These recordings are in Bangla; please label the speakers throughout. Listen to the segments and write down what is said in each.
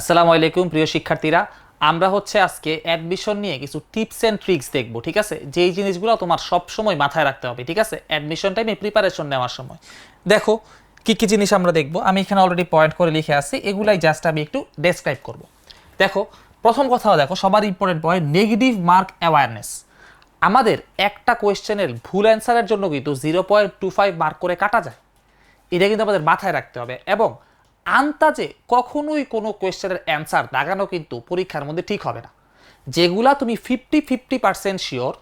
Speaker 1: আসসালামু আলাইকুম, প্রিয় শিক্ষার্থীরা। আমরা হচ্ছে আজকে অ্যাডমিশন নিয়ে কিছু টিপস অ্যান্ড ট্রিক্স দেখব, ঠিক আছে? যেই জিনিসগুলো তোমার সব সময় মাথায় রাখতে হবে, ঠিক আছে? অ্যাডমিশন টাইমে প্রিপারেশন নেওয়ার সময়। দেখো, কি কি জিনিস আমরা দেখব? আমি এখানে অলরেডি পয়েন্ট করে লিখে আসি এগুলাই জাস্ট আমি একটু ডেসক্রাইব করব। দেখো, প্রথম কথা দেখো, সবার important point negative mark awareness আমাদের একটা কোয়েশ্চেনের ভুল অ্যান্সারের জন্য কিন্তু zero point two five mark করে কাটা যায়। এটা কিন্তু আমাদের মাথায় রাখতে হবে এবং আন্তাজে কখনোই কোনো কোয়েশ্চেনের অ্যান্সার দাগানো কিন্তু পরীক্ষার মধ্যে ঠিক হবে না। যেগুলা তুমি ফিফটি ফিফটি পার্সেন্ট শিওর,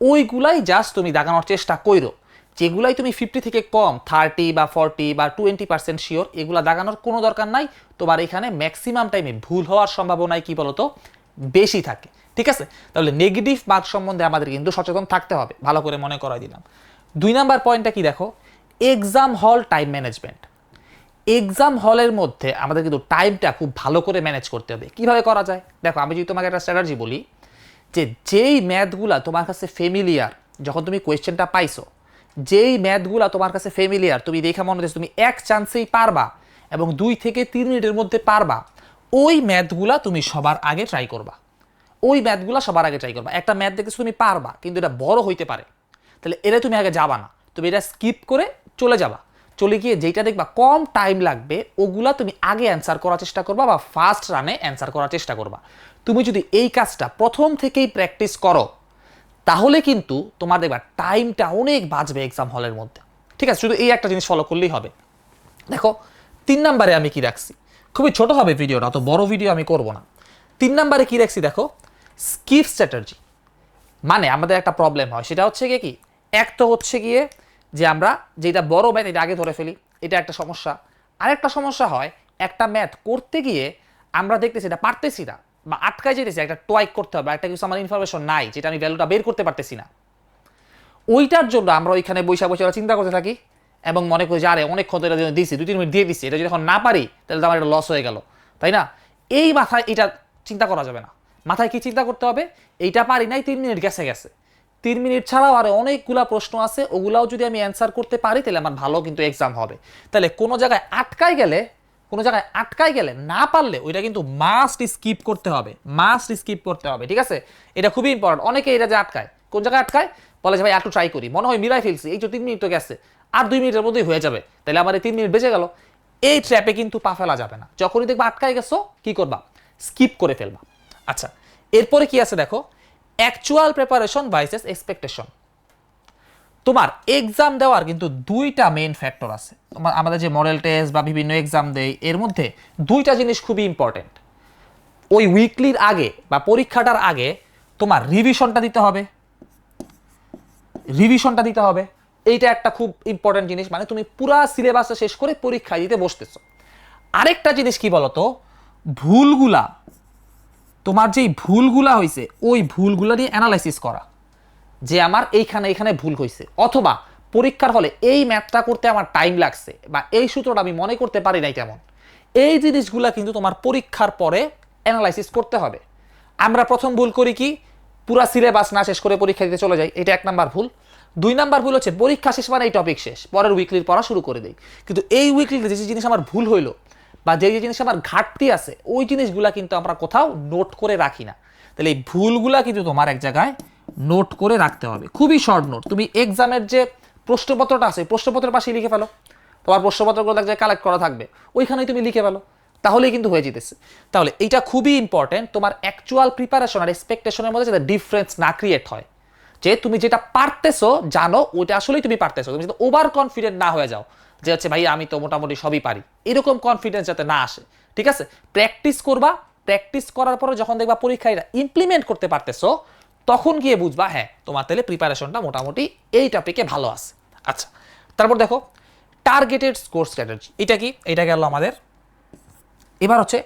Speaker 1: ওইগুলাই জাস্ট তুমি দাগানোর চেষ্টা করো যেগুলাই তুমি ফিফটি থেকে কম, থার্টি বা ফর্টি বা টোয়েন্টি পার্সেন্ট শিওর, এগুলা দাগানোর কোনো দরকার নাই। তোমার এখানে ম্যাক্সিমাম টাইমে ভুল হওয়ার সম্ভাবনায় কি বলতো? বেশি থাকে। ঠিক আছে? তাহলে নেগেটিভ মার্ক সম্বন্ধে আমাদের কিন্তু সচেতন থাকতে হবে। ভালো করে মনে করাই দিলাম। দুই নাম্বার পয়েন্টটা কি দেখো? এক্সাম হল টাইম ম্যানেজমেন্ট। এক্সাম হলের মধ্যে আমাদের কিন্তু টাইমটা খুব ভালো করে ম্যানেজ করতে হবে। কীভাবে করা যায়? দেখো, আমি যদি তোমাকে একটা স্ট্র্যাটাজি বলি, যে যেই ম্যাথগুলা তোমার কাছে ফেমিলিয়ার যখন তুমি কোয়েশ্চেনটা পাইছো, যেই ম্যাথগুলা তোমার কাছে ফেমিলিয়ার তুমি দেখা মনে হচ্ছে তুমি এক চান্সেই পারবা এবং দুই থেকে তিন মিনিটের মধ্যে পারবা, ওই ম্যাথগুলা তুমি সবার আগে ট্রাই করবা। ওই ম্যাথগুলো সবার আগে ট্রাই করবা। একটা ম্যাথ দেখেছ তুমি পারবা, কিন্তু এটা বড় হইতে পারে। তাহলে এটা তুমি আগে যাবা না। তুমি এটা স্কিপ করে চলে যাবা। চলে গিয়ে যেটা দেখবা কম টাইম লাগবে, ওগুলা তুমি আগে অ্যান্সার করার চেষ্টা করবা বা ফার্স্ট রানে অ্যান্সার করার চেষ্টা করবা। তুমি যদি এই কাজটা প্রথম থেকেই প্র্যাকটিস করো, তাহলে কিন্তু তোমার দেখবা টাইমটা অনেক বাঁচবে এক্সাম হলের মধ্যে। ঠিক আছে? শুধু এই একটা জিনিস ফলো করলেই হবে। দেখো, তিন নাম্বারে আমি কি রাখছি? খুবই ছোট হবে ভিডিওটা, অত বড় ভিডিও আমি করব না। তিন নাম্বারে কি রাখছি দেখো? স্কিপ স্ট্র্যাটাজি মানে আমাদের একটা প্রবলেম হয়, সেটা হচ্ছে গিয়ে কি? এক তো হচ্ছে গিয়ে যে আমরা যেটা বড় ম্যাথ, এটা আগে ধরে ফেলি, এটা একটা সমস্যা। আরেকটা সমস্যা হয়, একটা ম্যাথ করতে গিয়ে আমরা দেখতেছি এটা পারতেছি না বা আটকায় যেতেছি, একটা টয়েক করতে হবে, একটা কিছু আমার ইনফরমেশন নাই, যেটা আমি ভ্যালুটা বের করতে পারতেছি না। ওইটার জন্য আমরা ওইখানে বৈশা বসে ওরা চিন্তা করতে থাকি এবং মনে করি যে, আরে, অনেকক্ষণ এটা দিয়েছি দুই, তিন মিনিট দিয়ে দিচ্ছি এটা যদি এখন না পারি, তাহলে তো আমার এটা লস হয়ে গেল। তাই না? এই মাথায় এটা চিন্তা করা যাবে না। মাথায় কি চিন্তা করতে হবে? এইটা পারি নাই, তিন মিনিট গেছে গেছে। তিন মিনিট ছাড়াও আরও অনেকগুলা প্রশ্ন আছে, ওগুলাও যদি আমি অ্যান্সার করতে পারি, তাহলে আমার ভালো কিন্তু এক্সাম হবে। তাহলে কোনো জায়গায় আটকায় গেলে, কোনো জায়গায় আটকায় গেলে না পারলে ওইটা কিন্তু মাস্ট স্কিপ করতে হবে মাস্ট স্কিপ করতে হবে, ঠিক আছে? এটা খুবই ইম্পর্টেন্ট অনেকে এটা যে আটকায়, কোন জায়গায় আটকায়? বলে যে ভাই, একটু ট্রাই করি। মনে হয় মিলাই ফেলছি, এই তো তিন মিনিট তো গেছে, আর দুই মিনিটের মধ্যেই হয়ে যাবে। তাহলে আমার এই তিন মিনিট বেঁচে গেল। এই ট্র্যাপে কিন্তু পা ফেলা যাবে না। যখনই দেখবা আটকায় গেছো, কি করবা? স্কিপ করে ফেলবা। আচ্ছা এরপরে কি আছে দেখো? অ্যাকচুয়াল প্রিপারেশন ভাইসেস এক্সপেকটেশন তোমার এক্সাম দেওয়ার কিন্তু দুইটা মেইন ফ্যাক্টর আছে। আমাদের যে মডেল টেস্ট বা বিভিন্ন এক্সাম দেয়, এর মধ্যে দুইটা জিনিস খুবই ইম্পর্টেন্ট ওই উইকলির আগে বা পরীক্ষাটার আগে তোমার রিভিশনটা দিতে হবে। রিভিশনটা দিতে হবে। এইটা একটা খুব ইম্পর্টেন্ট জিনিস মানে তুমি পুরা সিলেবাসটা শেষ করে পরীক্ষা দিতে বসতেছো। আরেকটা জিনিস কি বলতো? ভুলগুলা তোমার যেই ভুলগুলা হয়েছে ওই ভুলগুলা নিয়ে অ্যানালাইসিস করা। যে আমার এইখানে এইখানে ভুল হয়েছে অথবা পরীক্ষার হলে এই ম্যাথটা করতে আমার টাইম লাগছে, বা এই সূত্রটা আমি মনে করতে পারি নাই তেমন। এই জিনিসগুলা কিন্তু তোমার পরীক্ষার পরে অ্যানালাইসিস করতে হবে। আমরা প্রথম ভুল করি কি? পুরা সিলেবাস না শেষ করে পরীক্ষা দিতে চলে যাই, এটা এক নাম্বার ভুল। দুই নাম্বার ভুল হচ্ছে, পরীক্ষা শেষ মানে এই টপিক শেষ, পরের উইকলির পড়া শুরু করে দেই। কিন্তু এই উইকলিতে যে জিনিস আমার ভুল হইল বা যে যে জিনিস আমার ঘাটতি আছে, ওই জিনিসগুলা কিন্তু আমরা কোথাও নোট করে রাখি না। তাহলে এই ভুলগুলা কিন্তু তোমার এক জায়গায় নোট করে রাখতে হবে। খুবই শর্ট নোট তুমি এক্সামের যে প্রশ্নপত্রটা আছে প্রশ্নপত্রের পাশেই লিখে ফেলো। তোমার প্রশ্নপত্রগুলো এক জায়গায় কালেক্ট করা থাকবে। ওইখানেই তুমি লিখে ফেলো। তাহলেই কিন্তু হয়ে যেতেছে। তাহলে এটা খুবই ইম্পর্টেন্ট তোমার অ্যাকচুয়াল প্রিপারেশন আর এক্সপেকটেশনের মধ্যে যাতে ডিফারেন্স না ক্রিয়েট হয়। যে তুমি যেটা পারতেছো, জানো, ওইটা আসলেই তুমি পারতেছো। তুমি যাতে ওভার কনফিডেন্ট না হয়ে যাও যে হচ্ছে ভাই আমি তো মোটামুটি সবই পারি। এরকম কনফিডেন্স যাতে না আসে, ঠিক আছে? প্র্যাকটিস করবা প্র্যাকটিস করার পরে যখন দেখবা পরীক্ষায় ইমপ্লিমেন্ট করতে পারতেছো, তখন গিয়ে বুঝবা হ্যাঁ তোমার তাহলে প্রিপারেশনটা মোটামুটি এই টপিকে ভালো আছে। আচ্ছা তারপর দেখো টার্গেটেড স্কোর স্ট্র্যাটেজি এটা কি? এটা গেল আমাদের, এবার হচ্ছে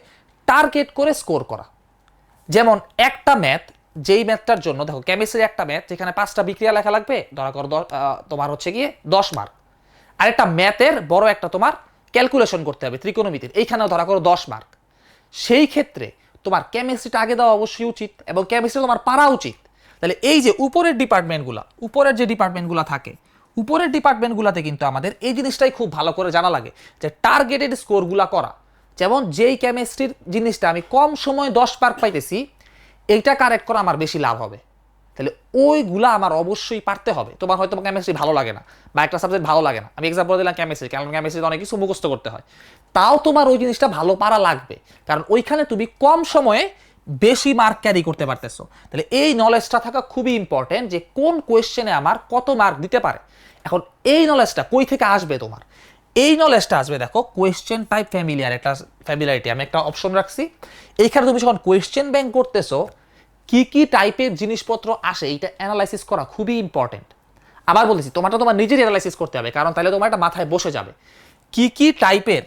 Speaker 1: টার্গেট করে স্কোর করা। যেমন একটা ম্যাথ যেই ম্যাথটার জন্য, দেখো কেমিস্ট্রি একটা ম্যাথ যেখানে পাঁচটা বিক্রিয়া লেখা লাগবে, ধরা করো তোমার হচ্ছে গিয়ে দশ মার্ক আর একটা ম্যাথের বড় একটা তোমার ক্যালকুলেশন করতে হবে ত্রিকোণমিতির। এইখানেও ধরা করো দশ মার্ক সেই ক্ষেত্রে তোমার কেমিস্ট্রিটা আগে দেওয়া অবশ্যই উচিত এবং কেমিস্ট্রি তোমার পারা উচিত। তাহলে এই যে উপরের ডিপার্টমেন্টগুলো উপরের যে ডিপার্টমেন্টগুলো থাকে, উপরের ডিপার্টমেন্টগুলোতে কিন্তু আমাদের এই জিনিসটাই খুব ভালো করে জানা লাগে যে টার্গেটেড স্কোরগুলো করা। যেমন যেই কেমিস্ট্রির জিনিসটা আমি কম সময়ে দশ মার্ক পাইতেছি, এইটা কারেক্ট করা আমার বেশি লাভ হবে। তাহলে ওইগুলা আমার অবশ্যই পারতে হবে। তোমার হয়তো কেমিস্ট্রি ভালো লাগে না বা একটা সাবজেক্ট ভালো লাগে না। আমি এক্সাম্পল দিলাম কেমিস্ট্রি কারণ কেমিস্ট্রিতে অনেক কিছু মুখস্থ করতে হয়। তাও তোমার ওই জিনিসটা ভালো পারা লাগবে। কারণ ওইখানে তুমি কম সময়ে বেশি মার্ক ক্যারি করতে পারতেছো। তাহলে এই নলেজটা থাকা খুবই ইম্পর্টেন্ট যে কোন কোয়েশ্চেনে আমার কত মার্ক দিতে পারে। এখন এই নলেজটা কই থেকে আসবে তোমার? এই নলেজটা আসবে দেখো কোয়েশ্চেন টাইপ ফ্যামিলিয়ার একটা ফ্যামিলিয়ারিটি আমি একটা অপশন রাখছি। এইখানে তুমি যখন কোয়েশ্চেন ব্যাংক করতেছো কি কি টাইপের জিনিসপত্র আসে, এইটা অ্যানালাইসিস করা খুবই ইম্পর্টেন্ট আবার বলেছি তোমারটা তোমার নিজেরই অ্যানালাইসিস করতে হবে, কারণ তাহলে তোমার একটা মাথায় বসে যাবে। কি কি টাইপের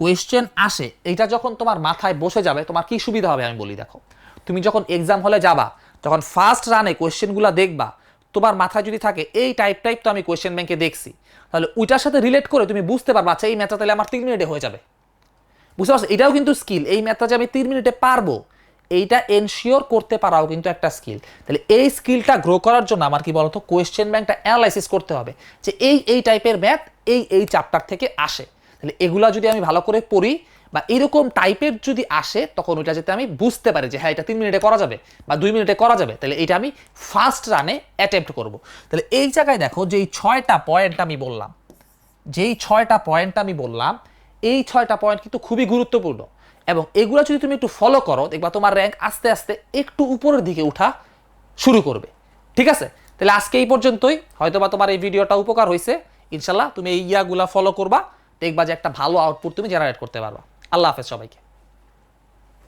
Speaker 1: কোয়েশ্চেন আসে, এইটা যখন তোমার মাথায় বসে যাবে, তোমার কি সুবিধা হবে আমি বলি, দেখো। তুমি যখন এক্সাম হলে যাবা, যখন ফার্স্ট রানে কোয়েশ্চেনগুলো দেখবা, তোমার মাথায় যদি থাকে, এই টাইপ টাইপ তো আমি কোয়েশ্চেন ব্যাংকে দেখছি, তাহলে ওইটার সাথে রিলেট করে তুমি বুঝতে পারবা আচ্ছা এই ম্যাথটা তাহলে আমার তিন মিনিটে হয়ে যাবে। বুঝতে পারছ? এটাও কিন্তু স্কিল এই ম্যাথটা যে আমি তিন মিনিটে পারব এইটা এনশিওর করতে পারাও কিন্তু একটা স্কিল তাহলে এই স্কিলটা গ্রো করার জন্য আমার কি বলতো কোয়েশ্চেন ব্যাংকটা অ্যানালাইসিস করতে হবে যে এই এই টাইপের ম্যাথ এই এই চ্যাপ্টার থেকে আসে। তাহলে এগুলা যদি আমি ভালো করে পড়ি বা এরকম টাইপের যদি আসে, তখন ওইটা যাতে আমি বুঝতে পারি যে হ্যাঁ এটা তিন মিনিটে করা যাবে বা দুই মিনিটে করা যাবে। তাহলে এটা আমি ফার্স্ট রানে অ্যাটেম্প্ট করব। তাহলে এই জায়গায় দেখো যে এই ছয়টা পয়েন্ট আমি বললাম, যেই ছয়টা পয়েন্ট আমি বললাম, এই ছয়টা পয়েন্ট কিন্তু খুবই গুরুত্বপূর্ণ। এবং এগুলো যদি তুমি একটু ফলো করো, দেখবা তোমার র্যাঙ্ক আস্তে আস্তে একটু উপরের দিকে উঠা শুরু করবে। ঠিক আছে? তাহলে আজকে এই পর্যন্তই। হয়তোবা তোমার এই ভিডিওটা উপকার হয়েছে ইনশাল্লাহ তুমি এই ইয়াগুলা ফলো করবা, দেখবা যে একটা ভালো আউটপুট তুমি জেনারেট করতে পারবা। আল্লাহ হাফেজ সবাইকে।